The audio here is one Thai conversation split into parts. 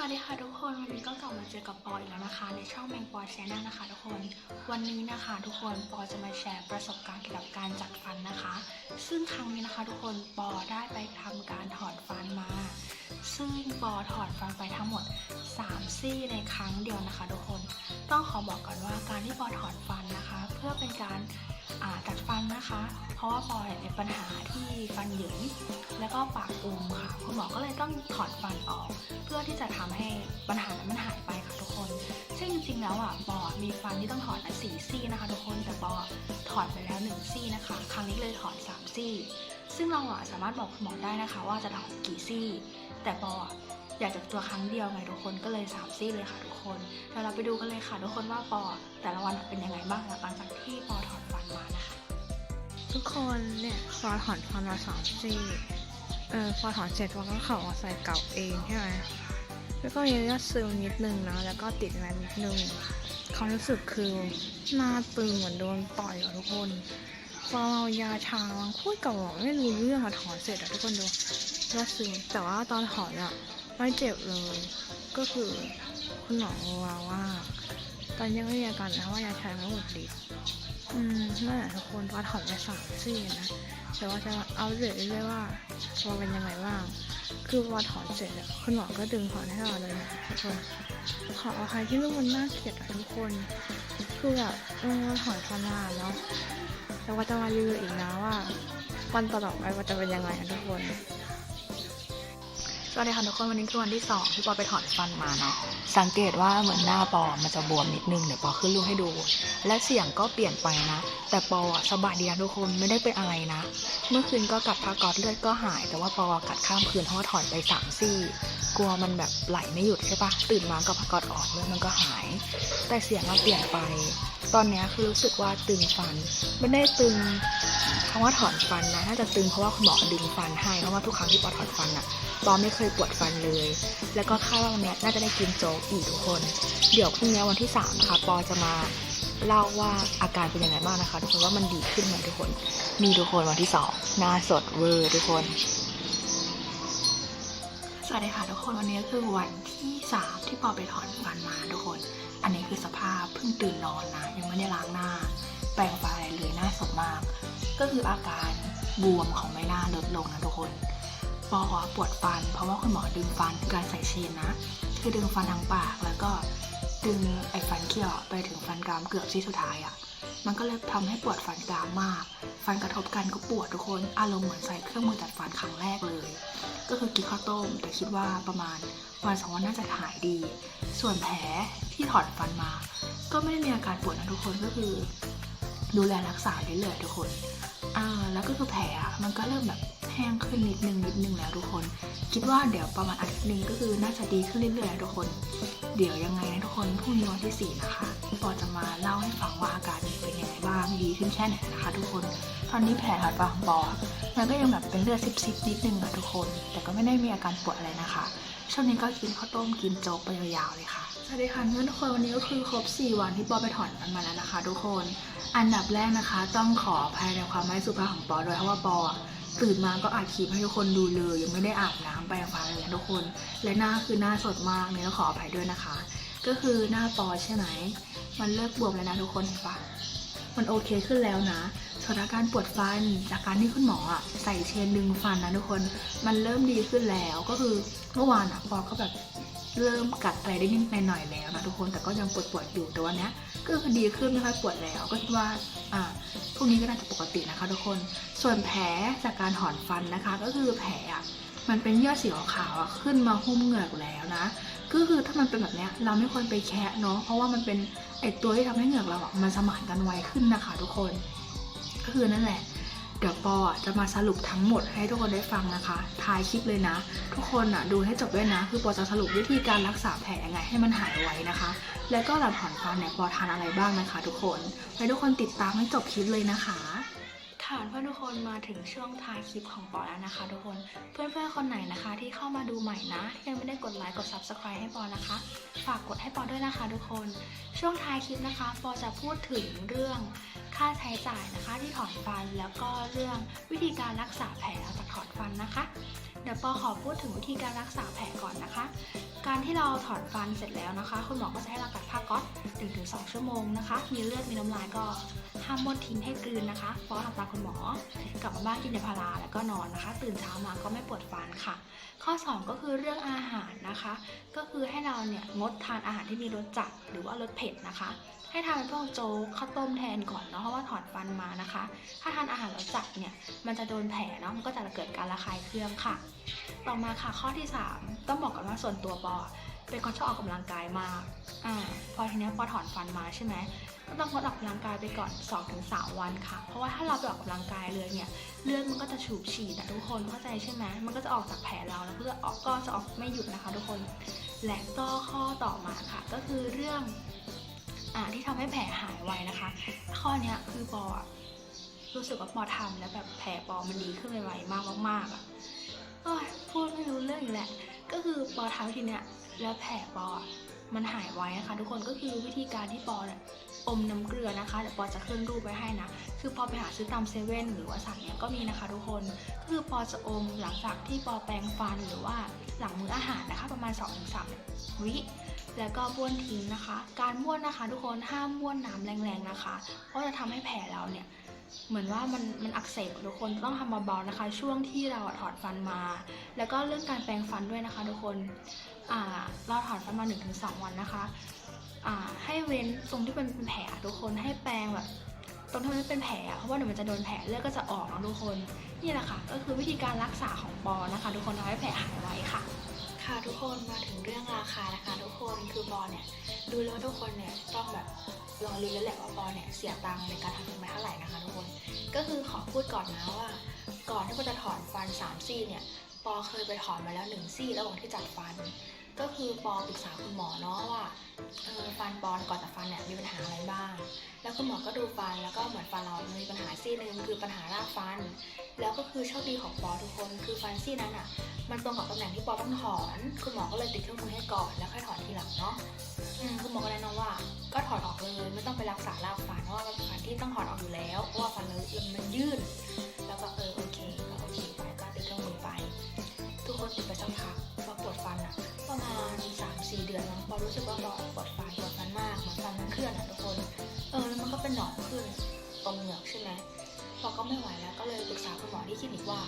สวัสดีค่ะทุกคนวันนี้ก็กลับมาเจอกับปออีกแล้วนะคะ ในช่องแมงปอแชนแนลนะคะ ทุกคนวันนี้นะคะ ทุกคนปอจะมาแชร์ประสบการณ์เกี่ยวกับการจัดฟันนะคะ ซึ่งครั้งนี้นะคะ ทุกคนปอได้ไปทำการถอนฟันมา ซึ่งปอถอนฟันไปทั้งหมด 3 ซี่ในครั้งเดียวนะคะ ทุกคน ต้องขอบอกก่อนว่าการที่ปอถอนฟันนะคะ เพื่อเป็นการ อ่าจัดฟันนะคะ เพราะว่าปอเนี่ยมีปัญหาที่ฟันหยินแล้วก็ปากอุมค่ะ คุณหมอก็เลยต้องถอดฟันออก เพื่อที่จะทำให้ปัญหานั้นมันหายไปค่ะทุกคน ซึ่งจริงๆแล้วอะปอมีฟันที่ต้องถอดอะสี่ซี่นะคะ ทุกคนแต่ปอถอดไปแล้วหนึ่งซี่นะคะ ครั้งนี้เลยถอดสามซี่ ซึ่งเราอะสามารถบอกคุณหมอได้นะคะ ว่าจะถอนกี่ซี่ แต่ปออะอยากจะตัวครั้งเดียวไงทุกคนก็เลยสามซี่เลยค่ะทุกคนเดี๋ยวเราไปดูกันเลยค่ะทุกคนว่าปอแต่ละวันเป็นยังไงบ้างหลังจากที่ปอถอนฟันมานะคะ ทุกคนเนี่ยฟอถอนฟันมาสามซี่เออฟอถอนเสร็จฟอก็เขามาใส่เก่าเองใช่ไหมแล้วก็ยังจะซึมนิดนึงนะแล้วก็ติดแมนนิดนึงความรู้สึกคือหน้าตึงเหมือนโดนต่อยอะทุกคน ฟอเอายาชามังพูดกับหมอไม่รู้เรื่องอะถอนเสร็จอะทุกคนดูก็ซึมแต่ว่าตอนถอนอะไม่เจ็บเลย ก็คือคุณหมอบอกว่า ตอนยังไม่มีอาการนะว่ายาชาไม่หมดฤทธิ์อืมนั่นแหละทุกคนว่าถอนไปสามซี่นะแต่ว่าจะเอาเรื่อยๆว่าว่าเป็นยังไงบ้าง คือว่าถอนเสร็จอะคุณหมอก็ดึงถอนให้เราเลยนะทุกคนขออภัยที่ลูกมันน่าเกลียดอะทุกคน คือแบบเออถอนฟันมาเนาะ แต่ว่าจะมารีวิวอีกนะว่าวันต่อๆไปว่าจะเป็นยังไงนะทุกคน วัสดีค่ะทุกคนวันนี้คือวันที่สองที่ปอไปถอนฟันมาเนาะสังเกตว่าเหมือนหน้าปอมันจะบวมนิดนึงเดี๋ยวปอขึ้นรูปให้ดู และเสียงก็เปลี่ยนไปนะ แต่ปออะสบายดีนะทุกคนไม่ได้เป็นอะไรนะ เมื่อคืนก็กัดพากอดเลือดก็หาย แต่ว่าปอกัดข้ามคืนเพราะว่าถอนไปสามซี่กลัวมันแบบไหลไม่หยุดใช่ปะตื่นมาก็พากอดออกเลือดมันก็หาย แต่เสียงเราเปลี่ยนไป ตอนนี้คือรู้สึกว่าตึงฟันไม่ได้ตึงคำว่าถอนฟันนะน่าจะตึงเพราะว่าคุณหมอดึงฟันให้เพราะว่าทุกครั้งที่ปอถอนฟันอะปอไม่เคยปวดฟันเลย แล้วก็คาดว่าวันนี้น่าจะได้กินโจ๊กอีกทุกคน เดี๋ยวพรุ่งนี้วันที่สามนะคะปอจะมาเล่าว่าอาการเป็นยังไงบ้างนะคะทุกคนว่ามันดีขึ้นไหมทุกคนมีทุกคนวันที่สองหน้าสดเวอร์ทุกคนสวัสดีค่ะทุกคนวันนี้คือวันที่สามที่ปอไปถอนฟันมาทุกคน อันนี้คือสภาพเพิ่งตื่นนอนนะยังไม่ได้ล้างหน้า แปรงฟันอะไรเลยหน้าสดมาก ก็คืออาการบวมของใบหน้าลดลงนะทุกคนปอปวดฟัน เพราะว่าคุณหมอดึงฟันการใส่เชนนะ คือดึงฟันทางปากแล้วก็ดึงไอ้ฟันเคี้ยวไปถึงฟันกรามเกือบที่สุดท้ายอะ่ะมันก็เลยทำให้ปวดฟันกรามมาก ฟันกระทบกันก็ปวดทุกคนอารมณ์เหมือนใส่เครื่องมือจัดฟันครั้งแรกเลย ก็คือกินข้าวต้ม แต่คิดว่าประมาณวันสองวันน่าจะหายดี ส่วนแผลที่ถอนฟันมา ก็ไม่ได้มีอาการปวดนะทุกคนก็คือ ดูแลรักษาเรื่อยๆทุกคน อ่า แล้วก็คือแผลอะมันก็เริ่มแบบแห้งขึ้นนิดนึงนิดนึงแล้วทุกคน คิดว่าเดี๋ยวประมาณอาทิตย์นึงก็คือน่าจะดีขึ้นเรื่อยๆทุกคน เดี๋ยวยังไงนะทุกคนพรุ่งนี้วันที่สี่นะคะปอจะมาเล่าให้ฟังว่าอาการเป็นยังไงบ้างดีขึ้นแค่ไหนนะคะ ทุกคน ตอนนี้แผลถอดฟันของปอมันก็ยังแบบเป็นเลือดซิบๆนิดนึงอะทุกคน แต่ก็ไม่ได้มีอาการปวดอะไรนะคะ ช่วงนี้ก็กินข้าวต้มกินโจ๊กไปยาวๆเลยค่ะ สวัสดีค่ะเพื่อนทุกคนวันนี้ก็คือครบ 4 วันที่ปอไปถอนฟันมาแล้วนะคะ ทุกคน อันดับแรกนะคะ ต้องขออภัยในความไม่สุภาพของปอด้วยเพราะว่าปอตื่นมาก็อัดคลิปให้ทุกคนดูเลย ยังไม่ได้อาบน้ำแปรงฟันเลยนะทุกคน และหน้าคือหน้าสดมากเนี่ยต้องขออภัยด้วยนะคะ ก็คือหน้าปอใช่ไหมมันเลิกบวมแล้วนะทุกคนเห็นปะ มันโอเคขึ้นแล้วนะส่วนอาการปวดฟันจากการที่คุณหมออะใส่เชนดึงฟันนะทุกคนมันเริ่มดีขึ้นแล้วก็คือเมื่อวานอะปอก็แบบเริ่มกัดอะไรได้นิดหน่อยแล้วนะทุกคนแต่ก็ยังปวดปวดๆอยู่แต่วันนี้ก็คือดีขึ้นไม่ค่อยปวดแล้วก็คิดว่าอ่าพรุ่งนี้ก็น่าจะปกตินะคะทุกคน ส่วนแผลจากการถอนฟันนะคะ ก็คือแผลอะ มันเป็นเยื่อสีขาวอะขึ้นมาหุ้มเหงือกแล้วนะ ก็คือถ้ามันเป็นแบบนี้เราไม่ควรไปแคะเนาะเพราะว่ามันเป็นไอตัวที่ทำให้เหงือกเราอะมันสมานกันไวขึ้นนะคะทุกคน ก็คือนั่นแหละเดี๋ยวปอจะมาสรุปทั้งหมดให้ทุกคนได้ฟังนะคะ ท้ายคลิปเลยนะ ทุกคนอะดูให้จบด้วยนะ คือปอจะสรุปวิธีการรักษาแผลยังไงให้มันหายไวนะคะ แล้วก็หลังถอนฟันเนี่ยปอทานอะไรบ้างนะคะ ทุกคนให้ทุกคนติดตามให้จบคลิปเลยนะคะ ฐานเพื่อนทุกคนมาถึงช่วงท้ายคลิปของปอแล้วนะคะ ทุกคนเพื่อนๆคนไหนนะคะ ที่เข้ามาดูใหม่นะ ยังไม่ได้กดไลค์กด subscribe ให้ปอนะคะ ฝากกดให้ปอด้วยนะคะ ทุกคนช่วงท้ายคลิปนะคะปอจะพูดถึงเรื่องค่าใช้จ่ายนะคะ ที่ถอนฟันแล้วก็เรื่องวิธีการรักษาแผลหลังจากถอนฟันนะคะ เดี๋ยวปอขอพูดถึงวิธีการรักษาแผลก่อนนะคะ การที่เราถอนฟันเสร็จแล้วนะคะ คุณหมอก็จะให้เรากัดผ้าก๊อต1-2 ชั่วโมงนะคะ มีเลือดมีน้ำลายก็ ห้ามมดทิ้งให้กลืนนะคะเพราะทำตามคุณหมอกลับมาบ้านกินยาพาราแล้วก็นอนนะคะ ตื่นเช้ามาก็ไม่ปวดฟันค่ะ ข้อ 2 ก็คือเรื่องอาหารนะคะ ก็คือให้เราเนี่ยงดทานอาหารที่มีรสจัดหรือว่ารสเผ็ดนะคะ ให้ทานเป็นพวกโจ๊กข้าวต้มแทนก่อนเนาะเพราะว่าถอนฟันมานะคะ ถ้าทานอาหารรสจัดเนี่ยมันจะโดนแผลเนาะมันก็จะเกิดการระคายเคืองค่ะ ต่อมาค่ะข้อที่ 3 ต้องบอกกันว่าส่วนตัวปอเป็นคนชอบออกกำลังกายมาก อ่า พอทีเนี้ยปอถอนฟันมาใช่ไหม ก็ต้องงดออกกำลังกายไปก่อน 2-3 วันค่ะ เพราะว่าถ้าเราไปออกกำลังกายเลยเนี่ยเลือดมันก็จะฉูบฉีดนะทุกคนเข้าใจใช่ไหมมันก็จะออกจากแผลเราแล้วเพื่อออกก็จะออกไม่หยุดนะคะ ทุกคนและก็ข้อต่อมาค่ะ ก็คือเรื่องอ่าที่ทำให้แผลหายไวนะคะ ข้อเนี้ยคือปอรู้สึกว่าปอทำแล้วแบบแผลปอมันดีขึ้นไวๆมากมากๆอะพูดไม่รู้เรื่องอีกแหละ ก็คือปอท้าทีเนี้ยแล้วแผลปอ มันหายไวนะคะ ทุกคนก็คือวิธีการที่ปอเนี่ยอมน้ำเกลือนะคะเดี๋ยวปอจะขึ้นรูปไว้ให้นะ คือปอไปหาซื้อตามเซเว่นหรือว่าสั่งเนี้ยก็มีนะคะ ทุกคนก็คือปอจะอมหลังจากที่ปอแปรงฟันหรือว่าหลังมื้ออาหารนะคะ ประมาณ 2-3 วิแล้วก็บ้วนทิ้งนะคะ การบ้วนนะคะ ทุกคนห้ามบ้วนน้ำแรงๆนะคะ เพราะจะทำให้แผลเราเนี่ย เหมือนว่ามันมันอักเสบทุกคนต้องทำเบาๆนะคะ ช่วงที่เราถอดฟันมา แล้วก็เรื่องการแปรงฟันด้วยนะคะทุกคนอ่าเราถอดฟันมา 1-2 วันนะคะอ่าให้เว้นตรงที่เป็นแผลทุกคนให้แปรงแบบตรงที่มันเป็นแผลเพราะว่าเดี๋ยวมันจะโดนแผลเลือดก็จะออกนะทุกคนนี่แหละค่ะก็คือวิธีการรักษาของปอนะคะ ทุกคนทำให้แผลหายไว ค่ะทุกคนมาถึงเรื่องราคานะคะทุกคนคือบอลเนี่ยดูแล้วทุกคนเนี่ยต้องแบบลองรู้แล้วแหละว่าบอลเนี่ยเสียตังค์ในการทำฟันไปเท่าไหร่นะคะทุกคนก็คือขอพูดก่อนนะว่า ก่อนที่ปอจะถอนฟัน3ซี่เนี่ยปอเคยไปถอนมาแล้วหนึ่งซี่ระหว่างที่จัดฟัน ก็คือปอปรึกษาคุณหมอเนาะว่าเออฟันปอนก่อนจัดฟันเนี่ยมีปัญหาอะไรบ้าง แล้วคุณหมอก็ดูฟันแล้วก็เหมือนฟันเรามีปัญหาซี่หนึ่งคือปัญหารากฟัน แล้วก็คือโชคดีของปอทุกคน คือฟันซี่นั้นอะ มันตรงกับตำแหน่งที่ปอต้องถอน คุณหมอก็เลยติดเครื่องมือให้ก่อนแล้วค่อยถอนทีหลังเนาะอืมคุณหมอก็แนะนำว่า ก็ถอนออกเลยไม่ต้องไปรักษารากฟันเพราะว่าเป็นฟันที่ต้องถอนออกอยู่แล้วเพราะว่าฟันเรามันยืดแล้วก็เออโอเค รู้สึกว่าปอปวดฟันปวดฟันมากเหมือนฟันมันเคลื่อนอะทุกคน เออแล้วมันก็เป็นหนองขึ้นตรงเหงือกใช่ไหมพอก็ไม่ไหวแล้วก็เลยปรึกษาคุณหมอที่คลินิกว่า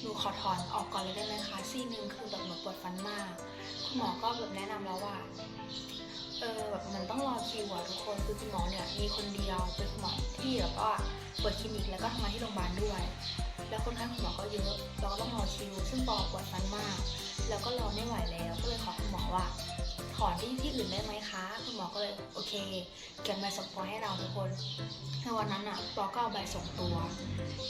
หนูขอถอนออกก่อนเลยได้ไหมคะซี่หนึ่งคือแบบหนูปวดฟันมาก คุณหมอก็แบบแนะนำแล้วว่าเออแบบมันต้องรอคิวอะทุกคนคือคุณหมอเนี่ยมีคนเดียวเป็นคุณหมอที่แบบว่าเปิดคลินิกแล้วก็ทำงานที่โรงพยาบาลด้วย แล้วคนไข้คุณหมอก็เยอะเราก็ต้องรอคิว ซึ่งปอปวดฟันมาก แล้วก็รอไม่ไหวแล้วก็เลยขอคุณหมอว่า ถอนที่ที่อื่นได้ไหมคะ คุณหมอก็เลยโอเค เก็บใบส่งตัวให้เราทุกคนในวันนั้นอะปอก็เอาใบส่งตัว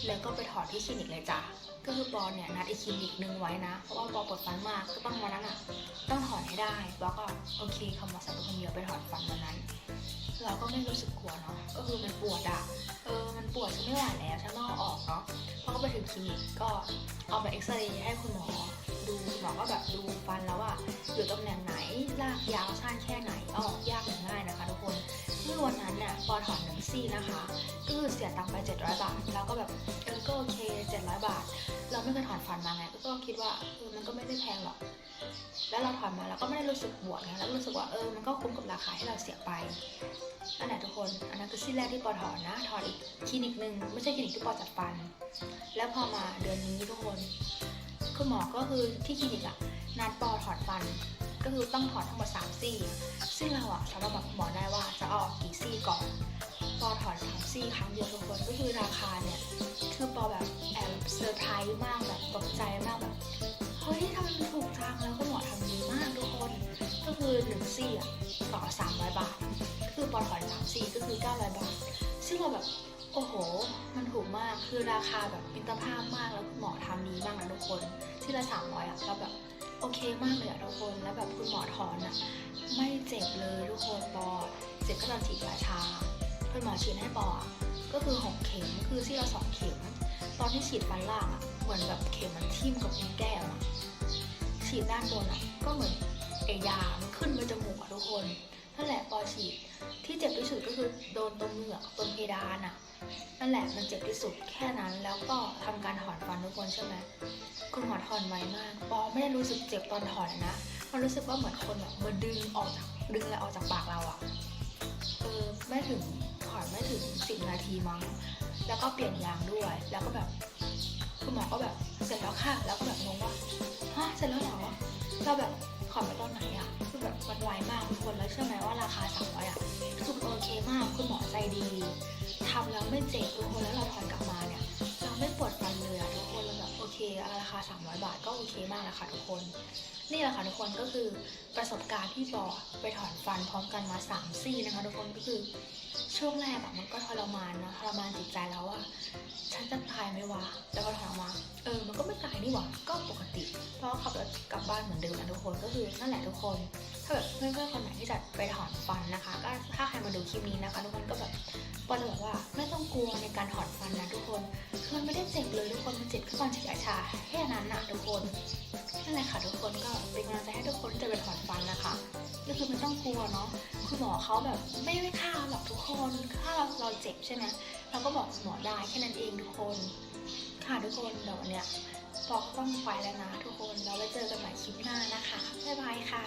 แล้วก็ไปถอนที่คลินิกเลยจ้ะก็คือปอเนี่ยนัดอีกคลินิกนึงไว้นะ เพราะว่าปอปวดฟันมากก็ต้องวันนั้นอะต้องถอนให้ได้แล้วก็โอเคคำว่าสัตว์คนเดียวไปถอนฟันวันนั้น เราก็ไม่รู้สึกกลัวเนาะก็คือมันปวดอะเออมันปวดฉันไม่ไหวแล้วฉันต้องออกเนาะพอก็ไปถึงคลินิกก็เอาไปเอ็กซเรย์ให้คุณหมอดูคุณหมอก็แบบดูฟันแล้วอะอยู่ตำแหน่งไหนลากยาวสั้นแค่ไหนออกยากหรือง่ายนะคะทุกคนเมื่อวันนั้นเนี่ยปอถอนหนึ่งซี่นะคะก็คือเสียตังค์ไป 700 บาท แล้วก็แบบเออก็โอเค 700 บาท เราไม่เคยถอนฟันมาไงก็คิดว่าเออมันก็ไม่ได้แพงหรอกแล้วเราถอนมาแล้วก็ไม่ได้รู้สึกปวดไงแล้วรู้สึกว่าเออมันก็คุ้มกับราคาที่เราเสียไปนั่นแหละทุกคน อันนั้นคือซี่แรกที่ปอถอนนะ ถอนอีกคลินิกหนึ่งไม่ใช่คลินิกที่ปอจัดฟัน แล้วพอมาเดือนนี้ทุกคนคุณหมอก็คือที่คลินิกอะนัดปอถอนฟัน ก็คือต้องถอนทั้งหมดสามซี่ ซึ่งเราอะสามารถบอกคุณหมอได้ว่าจะอออกกี่ซี่ก่อน ปอถอนสามซี่ครั้งเดียวทุกคน ก็คือราคาเนี่ย คือปอแบบแอบเซอร์ไพรส์มากแบบตกใจมากแบบ เฮ้ยทำไมมันถูกจังแล้วคุณหมอทำดีมากทุกคน ก็คือหนึ่งซี่อะต่อสามร้อยบาท คือปอถอนสามซี่ก็คือเก้าร้อยบาท ซึ่งเราแบบ โอ้โห มันถูกมาก คือราคาแบบมิตรภาพมาก แล้วคุณหมอทำดีมากนะทุกคน ที่ละสามร้อยอะเราแบบโอเคมากเลยอะทุกคน แล้วแบบคุณหมอถอนอะไม่เจ็บเลยทุกคนปอเจ็บก็ตอนฉีดยาชาคุณหมอฉีดให้ปอก็คือหกเข็ม คือซี่ละสองเข็ม ตอนที่ฉีดฟันล่างอะเหมือนแบบเข็มมันทิ่มกับตรงแก้มอะฉีดด้านบนอะก็เหมือนไอยามันขึ้นไปจมูกอะทุกคน นั่นแหละปอฉีดที่เจ็บที่สุดก็คือโดนตรงเหงือกตรงเพดานอะนั่นแหละมันเจ็บที่สุดแค่นั้น แล้วก็ทำการถอนฟันทุกคนใช่ไหมคุณหมอถอนไวมากปอไม่ได้รู้สึกเจ็บตอนถอนนะมันรู้สึกว่าเหมือนคนแบบมาดึงออกจากดึงอะไรออกจากปากเราอะเออไม่ถึงถอนไม่ถึงสิบนาทีมั้ง แล้วก็เปลี่ยนยางด้วย แล้วก็แบบคุณหมอก็แบบเสร็จแล้วค่ะ แล้วก็แบบงงว่าฮะเสร็จแล้วเหรอเราแบบถอนไปตอนไหน คนแล้วเชื่อไหมว่าราคาสามร้อยอะคือโอเคมากคุณหมอใจดีทำแล้วไม่เจ็บทุกคนแล้วเราถอนกลับมาเนี่ยเราไม่ปวดฟันเลยอะทุกคนเราแบบโอเคราคา300บาทก็โอเคมากแล้วค่ะทุกคน นี่แหละค่ะทุกคนก็คือประสบการณ์ที่ปอไปถอนฟันพร้อมกันมา3ซี่นะคะ ทุกคนก็คือช่วงแรกอะมันก็ทรมานนะ รมานจิตใจแล้วว่าฉันจะตายไหมวะแล้วก็ถอนออกมาเออมันก็ไม่ตายนี่หว่าก็ปกติ เพราะขับรถกลับบ้านเหมือนเดิมนะทุกคนก็คือนั่นแหละทุกคน ถ้าแบบเพื่อนๆคนไหนที่จะไปถอนฟันนะคะ ก็ถ้าใครมาดูคลิปนี้นะคะ ทุกคนก็แบบปอจะบอกว่าไม่ต้องกลัวในการถอนฟันนะทุกคนคือมันไม่ได้เจ็บเลยทุกคนมันเจ็บแค่ตอนฉีดยาชาแค่นั้นนะทุกคน นั่นแหละค่ะทุกคนก็เป็นกำลังใจให้ทุกคนที่จะไปถอนฟันนะคะก็คือไม่ต้องกลัวเนาะคุณหมอเขาแบบไม่ไม่ฆ่าหรอกทุกคนถ้าเราเราเจ็บใช่ไหมเราก็บอกหมอได้แค่นั้นเองทุกคน ค่ะทุกคนเดี๋ยววันเนี้ยปอกต้องไปแล้วนะทุกคนเราไว้เจอกันใหม่คลิปหน้านะคะบ๊ายบายค่ะ